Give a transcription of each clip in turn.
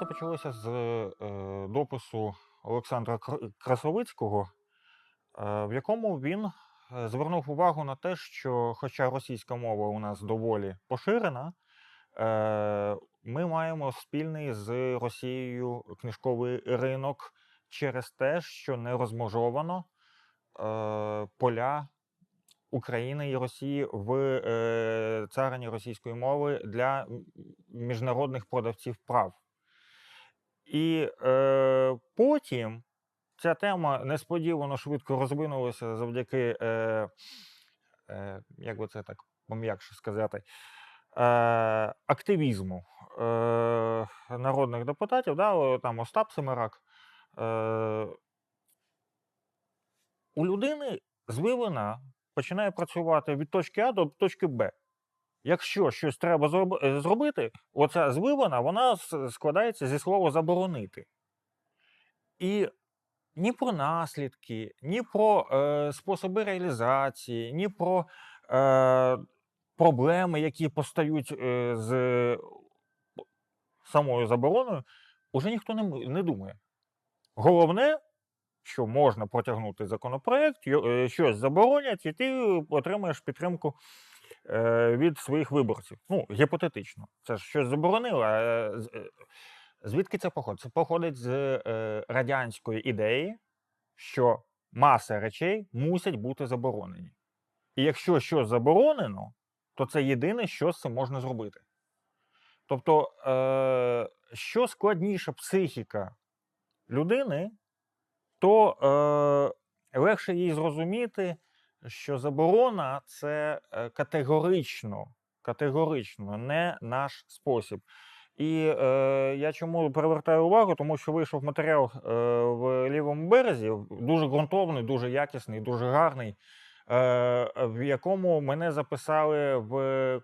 все почалося з е, допису Олександра Красовицького, е, в якому він е, звернув увагу на те, що, хоча російська мова у нас доволі поширена, ми маємо спільний з Росією книжковий ринок через те, що не розмежовано поля України і Росії в царині російської мови для міжнародних продавців прав. І е, потім ця тема несподівано швидко розвинулася завдяки, е, е, як би це так пом'якше сказати, е, активізму е, народних депутатів, да, там Остап Семерак. Е, у людини звивина починає працювати від точки А до точки Б. Якщо щось треба е, зробити, оця звивина вона складається зі слова заборонити. І ні про наслідки, ні про е, способи реалізації, ні про е, проблеми, які постають е, з е, самою забороною, уже ніхто не, не думає. Головне, що можна протягнути законопроект, е, щось заборонять, і ти отримаєш підтримку від своїх виборців. Ну, гіпотетично. Це ж щось заборонили. А е, е, звідки це походить? Це походить з е, радянської ідеї, що маса речей мусять бути заборонені. І якщо щось заборонено, то це єдине, що з цим можна зробити. Тобто, е, що складніша психіка людини, то е, легше їй зрозуміти, що заборона це е, категорично, категорично не наш спосіб. І е, я чому привертаю увагу, тому що вийшов матеріал е, в лівому березі, дуже ґрунтовний, дуже якісний, дуже гарний, е, в якому мене записали в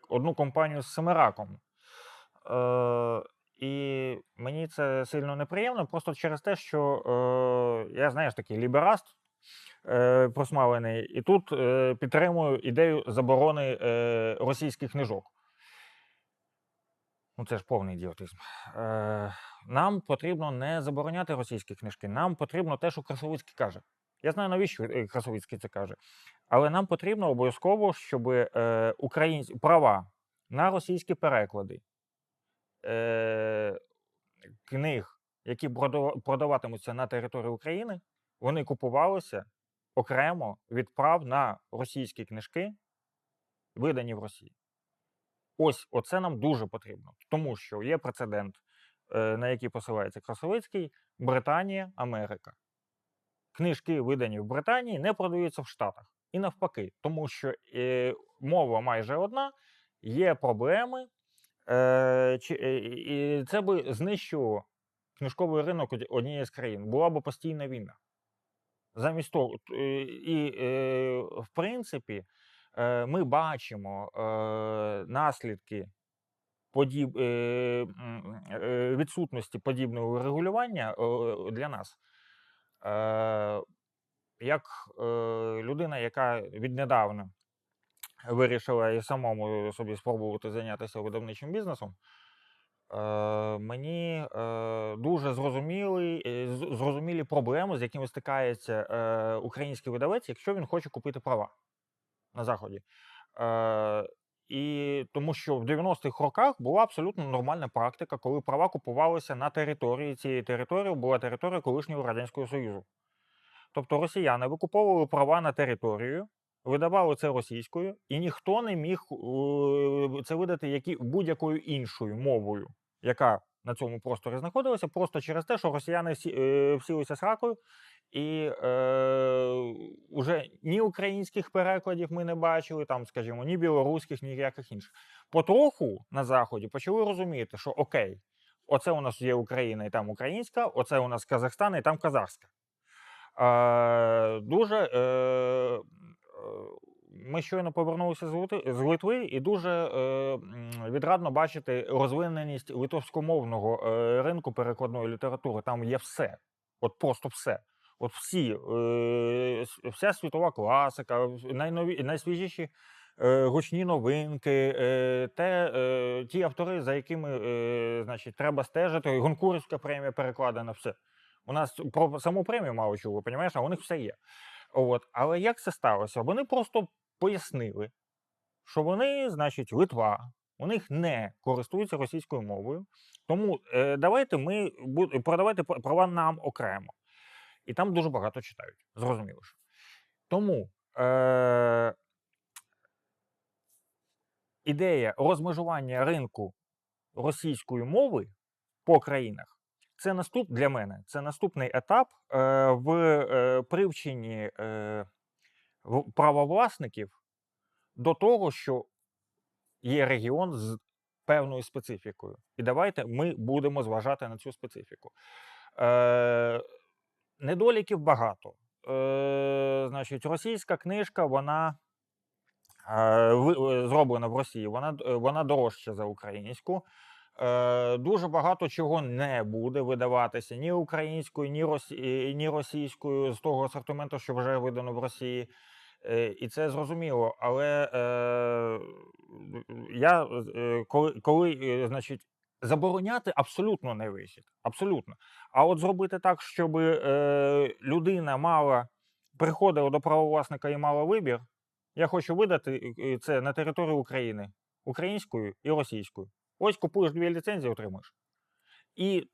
одну компанію з Семераком. Е, і мені це сильно неприємно, просто через те, що е, я, знаєш, такий лібераст е, просмалений, і тут е, підтримую ідею заборони е, російських книжок. Ну, це ж повний ідіотизм. Нам потрібно не забороняти російські книжки, нам потрібно те, що Красовицький каже. Я знаю, навіщо Красовицький це каже. Але нам потрібно обов'язково, щоб українсь... права на російські переклади книг, які продаватимуться на території України, вони купувалися окремо від прав на російські книжки, видані в Росії. Ось оце нам дуже потрібно, тому що є прецедент, е, на який посилається Красовицький, Британія, Америка. Книжки, видані в Британії, не продаються в Штатах. І навпаки, тому що е, мова майже одна, є проблеми, е, чи, е, і це би знищило книжковий ринок однієї з країн. Була б постійна війна. Замість того, е, і е, в принципі, е, ми бачимо наслідки подіб, відсутності подібного регулювання для нас. Як людина, яка віднедавна вирішила і самому собі спробувати зайнятися видавничим бізнесом, мені дуже зрозуміли, е, з- зрозумілі проблеми, з якими стикається е, український видавець, якщо він хоче купити права на Заході. Е, і тому що в 90-х роках була абсолютно нормальна практика, коли права купувалися на території. Цієї території була територія колишнього Радянського Союзу. Тобто росіяни викуповували права на територію, видавали це російською, і ніхто не міг е, це видати які, будь-якою іншою мовою, яка на цьому просторі знаходилася, просто через те, що росіяни всі, е, всілися сракою, і е, вже ні українських перекладів ми не бачили, там, скажімо, ні білоруських, ні ніяких інших. Потроху на Заході почали розуміти, що окей, оце у нас є Україна і там українська, оце у нас Казахстан і там казахська. Е, дуже е, ми щойно повернулися з Литви, і дуже е, відрадно бачити розвиненість литовськомовного е, ринку перекладної літератури. Там є все, от просто все. От всі, е, вся світова класика, найнові, найсвіжіші е, гучні новинки, е, те, е, ті автори, за якими е, значить, треба стежити. Гонкурівська премія перекладена, все. У нас про саму премію мало чого, розумієш, а у них все є. От. Але як це сталося? Вони просто пояснили, що вони, значить, Литва, у них не користуються російською мовою. Тому е, давайте ми продавайте права нам окремо. І там дуже багато читають. Зрозуміло. що. Тому е, ідея розмежування ринку російської мови по країнах це наступ для мене. Це наступний етап е, в е, привченні е, правовласників до того, що є регіон з певною специфікою. І давайте ми будемо зважати на цю специфіку. Е, недоліків багато. Е, значить, російська книжка, вона е, е, зроблена в Росії, вона, е, вона дорожча за українську. Е, дуже багато чого не буде видаватися ні українською, ні, росі... ні російською з того асортименту, що вже видано в Росії. Е, і це зрозуміло. Але е, я е, коли, коли значить, забороняти абсолютно не вихід. Абсолютно. А от зробити так, щоб людина мала приходила до правовласника і мала вибір. Я хочу видати це на території України українською і російською. Ось купуєш дві ліцензії, отримуєш. І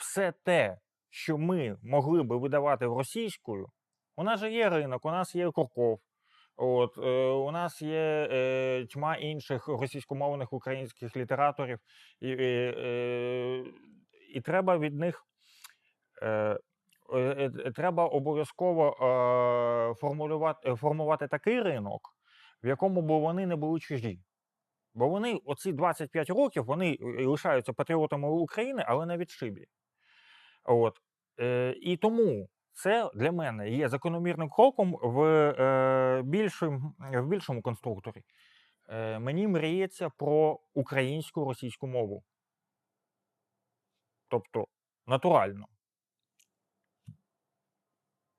все те, що ми могли би видавати російською, у нас же є ринок, у нас є Курков, от, е, у нас є е, тьма інших російськомовних українських літераторів, і, і, е, і треба від них. Е, е, е, треба обов'язково е, формулювати, е, формувати такий ринок, в якому б вони не були чужі. Бо вони, оці 25 років, вони е, лишаються патріотами України, але на відшибі. От. Е, і тому це для мене є закономірним кроком в, е, більшим, в більшому конструкторі. Е, мені мріється про українську російську мову. Тобто натурально.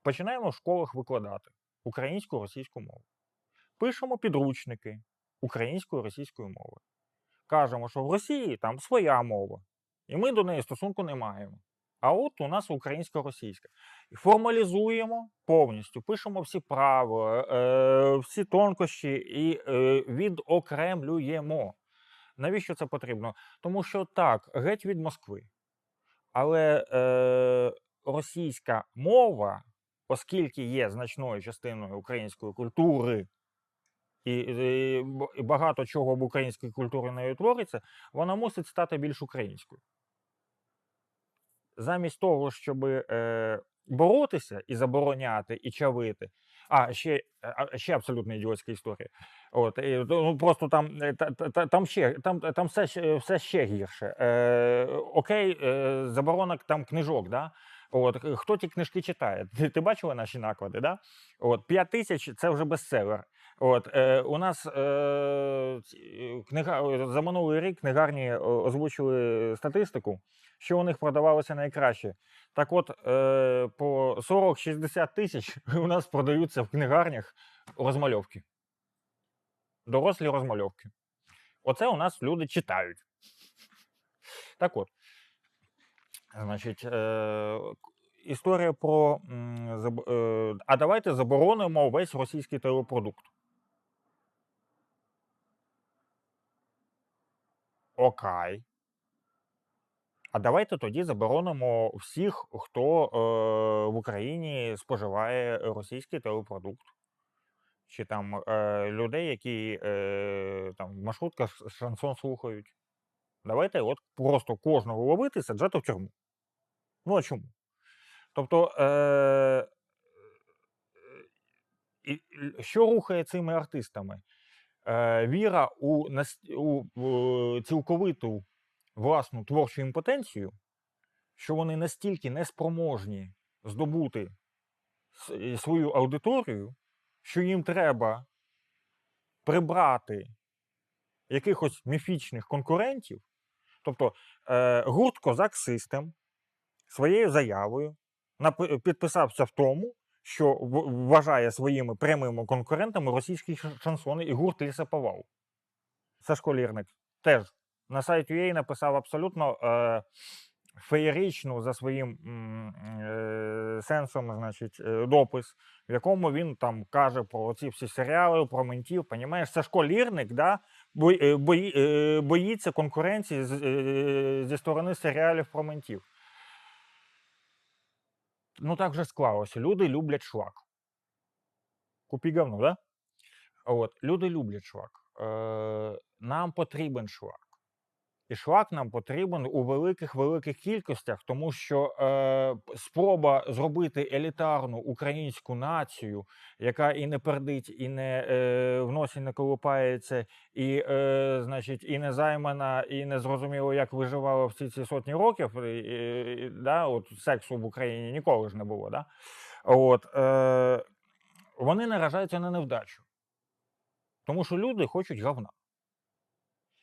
Починаємо в школах викладати українську російську мову. Пишемо підручники української російської мови. Кажемо, що в Росії там своя мова, і ми до неї стосунку не маємо. А от у нас українсько-російська. Формалізуємо повністю, пишемо всі правила, е, всі тонкощі і е, відокремлюємо. Навіщо це потрібно? Тому що так, геть від Москви. Але е, російська мова, оскільки є значною частиною української культури, і, і багато чого в українській культурі нею твориться, вона мусить стати більш українською. Замість того, щоб е, боротися і забороняти, і чавити. А ще, ще абсолютно ідіотська історія. От, і, ну, просто там, е, та, та- та- там, ще, там, там все, все ще гірше. Е, окей, е, заборона там книжок, да? От, хто ті книжки читає? Ти, ти бачила наші наклади? Да? От, 5 тисяч це вже бестселер. От, е, у нас е, книга, за минулий рік книгарні озвучили статистику, що у них продавалося найкраще. Так от, е, по 40-60 тисяч у нас продаються в книгарнях розмальовки. Дорослі розмальовки. Оце у нас люди читають. Так от. Значить, е, історія про. е, а давайте заборонимо весь російський телепродукт. Окей. А давайте тоді заборонимо всіх, хто е, в Україні споживає російський телепродукт. Чи там е, людей, які е, там в маршрутках шансон слухають. Давайте от просто кожного ловити і саджати в тюрму. Ну а чому? Тобто, е, і, що рухає цими артистами? Е, віра у, у, цілковиту власну творчу імпотенцію, що вони настільки неспроможні здобути свою аудиторію, що їм треба прибрати якихось міфічних конкурентів. Тобто е, гурт Козак Систем своєю заявою підписався в тому, що вважає своїми прямими конкурентами російські ш- шансони і гурт Лісоповал. Сашко Лірник теж на сайті UA написав абсолютно е, феєричну за своїм е, сенсом, значить, е, допис, в якому він там каже про ці всі серіали, про ментів. Понімаєш, Сашко Лірник, да, бої, е, бої, е, боїться конкуренції з, е, зі сторони серіалів про ментів. Ну так вже склалося. Люди люблять шлак. Купі говно, да? От, люди люблять шлак. Е, нам потрібен шлак. І шлак нам потрібен у великих великих кількостях, тому що е, спроба зробити елітарну українську націю, яка і не пердить, і не е, в носі не колупається, і, е, значить, і не займана, і не зрозуміло, як виживала всі ці сотні років. І, і, і, да, от сексу в Україні ніколи ж не було. Да? От, е, вони наражаються на невдачу. Тому що люди хочуть говна.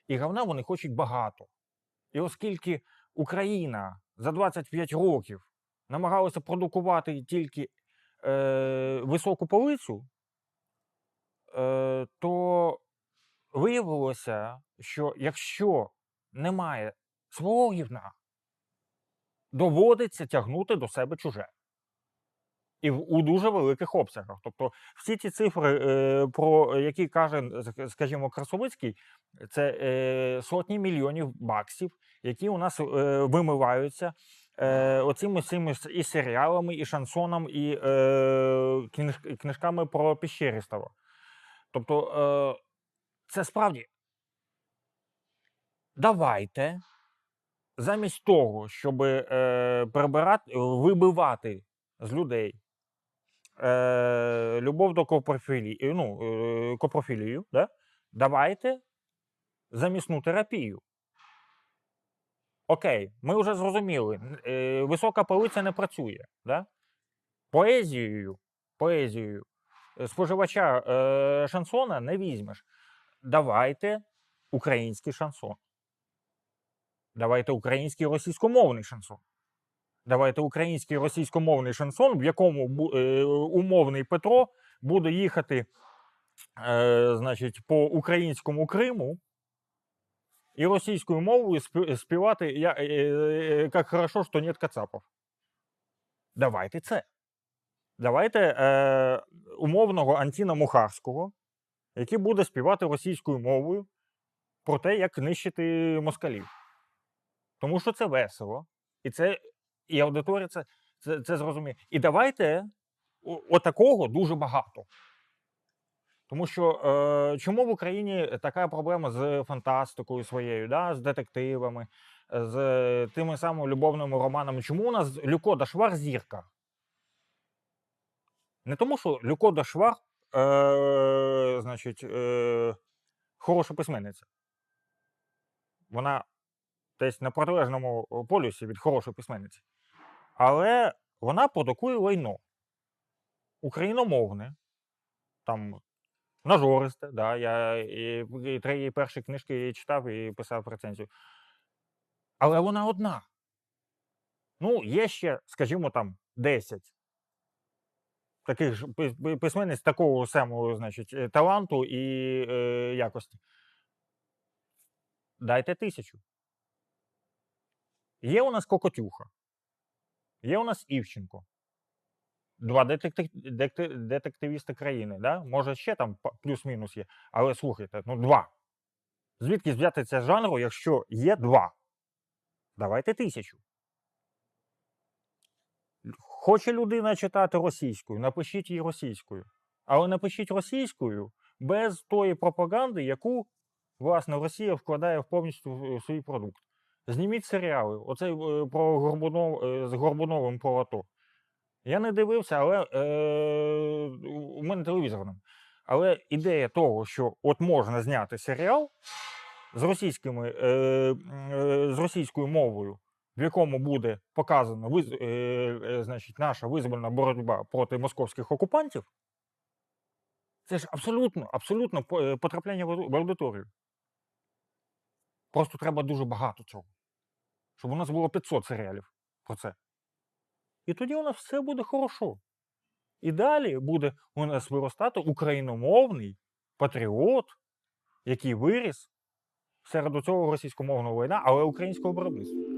І говна вони хочуть багато. І оскільки Україна за 25 років намагалася продукувати тільки е, високу полицю, е, то виявилося, що якщо немає свого гівна, доводиться тягнути до себе чуже. І у дуже великих обсягах. Тобто всі ті цифри, е, про які каже, скажімо, Красовицький, це е, сотні мільйонів баксів, які у нас е, вимиваються е, оцими с- і серіалами, і шансоном, і е, книж, книжками про Піщерістого. Тобто, е, це справді. Давайте замість того, щоб е, прибирати, вибивати з людей е, любов до копрофілії, ну, е, копрофілію, да? давайте замісну терапію. Окей, ми вже зрозуміли, е, висока полиця не працює. Да? Поезією, поезією е, споживача е, шансона не візьмеш. Давайте український шансон. Давайте український російськомовний шансон. Давайте український російськомовний шансон, в якому е, умовний Петро буде їхати е, значить, по українському Криму і російською мовою співати я, е, е, як хорошо, що нет кацапов. Давайте це. Давайте е, умовного Антіна Мухарського, який буде співати російською мовою про те, як нищити москалів. Тому що це весело, і це і аудиторія це, це, це зрозуміє. І давайте отакого дуже багато. Тому що е, чому в Україні така проблема з фантастикою своєю, да, з детективами, з тими самими любовними романами? Чому у нас Люко Дашвар зірка? Не тому, що Люко Дашвар, е, значить, е, хороша письменниця. Вона десь на протилежному полюсі від хорошої письменниці. Але вона продукує лайно. Україномовне, там нажористе, да, я і, і три перші книжки читав і писав рецензію. Але вона одна. Ну, є ще, скажімо, там 10 таких ж письменниць такого самого, значить, е, таланту і е, якості. Дайте тисячу. Є у нас Кокотюха, є у нас Івченко. Два детектив, детектив, детективісти країни, да? може ще там плюс-мінус є. Але слухайте, ну два. Звідки взяти це жанру, якщо є два? Давайте тисячу. Хоче людина читати російською, напишіть її російською. Але напишіть російською без тої пропаганди, яку, власне, Росія вкладає в повністю в свій продукт. Зніміть серіали. Оцей е, про Горбунов, е, з Горбуновим про АТО. Я не дивився, але е, у- мене телевізор. нема. Але ідея того, що от можна зняти серіал з російськими, е, е, з російською мовою, в якому буде показана виз, е, е, значить, наша визвольна боротьба проти московських окупантів, це ж абсолютно, абсолютно е, потрапляння в аудиторію. Просто треба дуже багато цього. Щоб у нас було 500 серіалів про це. І тоді у нас все буде хорошо. І далі буде у нас виростати україномовний патріот, який виріс серед цього російськомовного війна, але українського виробництва.